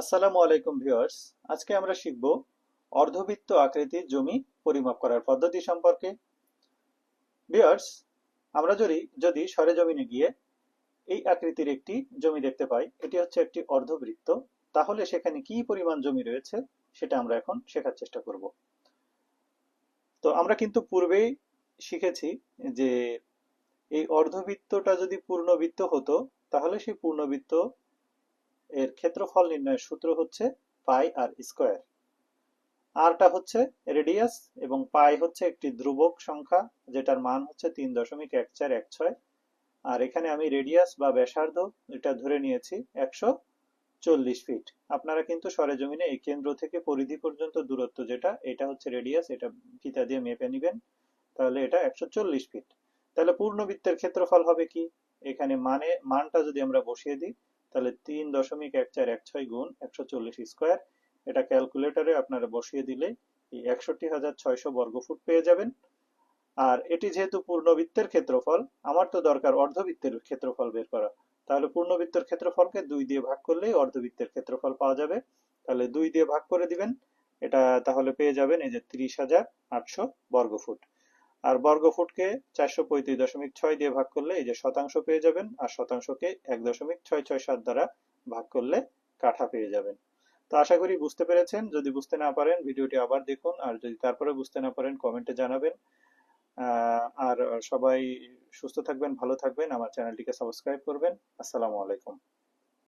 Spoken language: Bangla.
আসসালামু আলাইকুম ভিউয়ার্স। আজকে আমরা শিখব অর্ধবৃত্ত আকৃতির জমি পরিমাপ করার পদ্ধতি সম্পর্কে। ভিউয়ার্স, আমরা যদি যদি সরেজমিনে গিয়ে এই আকৃতির একটি জমি দেখতে পাই, এটি হচ্ছে একটি অর্ধবৃত্ত, তাহলে সেখানে কি পরিমাণ জমি রয়েছে সেটা আমরা এখন শেখার চেষ্টা করব। তো আমরা কিন্তু পূর্বেই শিখেছি যে এই অর্ধবৃত্তটা যদি পূর্ণবৃত্ত হতো, তাহলে সেই পূর্ণবৃত্ত এর ক্ষেত্রফল নির্ণয়ের সূত্র হচ্ছে পাই আর স্কোয়ার। আরটা হচ্ছে রেডিয়াস এবং পাই হচ্ছে একটি ধ্রুবক সংখ্যা, যেটার মান হচ্ছে তিন দশমিক এক চার এক ছয়। আর এখানে আমি রেডিয়াস বা ব্যাসার্ধ এটা ধরে নিয়েছি একশো চল্লিশ ফিট আপনারা কিন্তু সরেজমিনে এই কেন্দ্র থেকে পরিধি পর্যন্ত দূরত্ব যেটা, এটা হচ্ছে রেডিয়াস, এটা ফিতা দিয়ে মেপে নিবেন। তাহলে এটা একশো চল্লিশ ফিট তাহলে পূর্ণবৃত্তের ক্ষেত্রফল হবে কি? এখানে মানে মানটা যদি আমরা বসিয়ে দিই তাহলে তিন দশমিক এক চার এক ছয় গুণ একশো চল্লিশ স্কোয়ার। এটা ক্যালকুলেটরে আপনারা বসিয়ে দিলে এই একষট্টি হাজার ছয়শো বর্গফুট পেয়ে যাবেন। আর এটি যেহেতু পূর্ণবৃত্তের ক্ষেত্রফল, আমার তো দরকার অর্ধবৃত্তের ক্ষেত্রফল বের করা। তাহলে পূর্ণবৃত্তের ক্ষেত্রফলকে দুই দিয়ে ভাগ করলেই অর্ধবৃত্তের ক্ষেত্রফল পাওয়া যাবে। তাহলে দুই দিয়ে ভাগ করে দিবেন। এটা তাহলে পেয়ে যাবেন এই যে ত্রিশ হাজার আটশো বর্গফুট। আর বর্গফুটকে চারশো পঁয়ত্রিশ দশমিক ছয় দিয়ে ভাগ করলে এই যে শতাংশ পেয়ে যাবেন, আর শতাংশকে এক দশমিক ছয় ছয় সাত দ্বারা ভাগ করলে কাঠা পেয়ে যাবেন। তো আশা করি বুঝতে পেরেছেন। যদি বুঝতে না পারেন, ভিডিওটি আবার দেখুন, আর যদি তারপরে বুঝতে না পারেন, কমেন্টে জানাবেন। আর সবাই সুস্থ থাকবেন, ভালো থাকবেন। আমার চ্যানেলটিকে সাবস্ক্রাইব করবেন। আসসালামু আলাইকুম।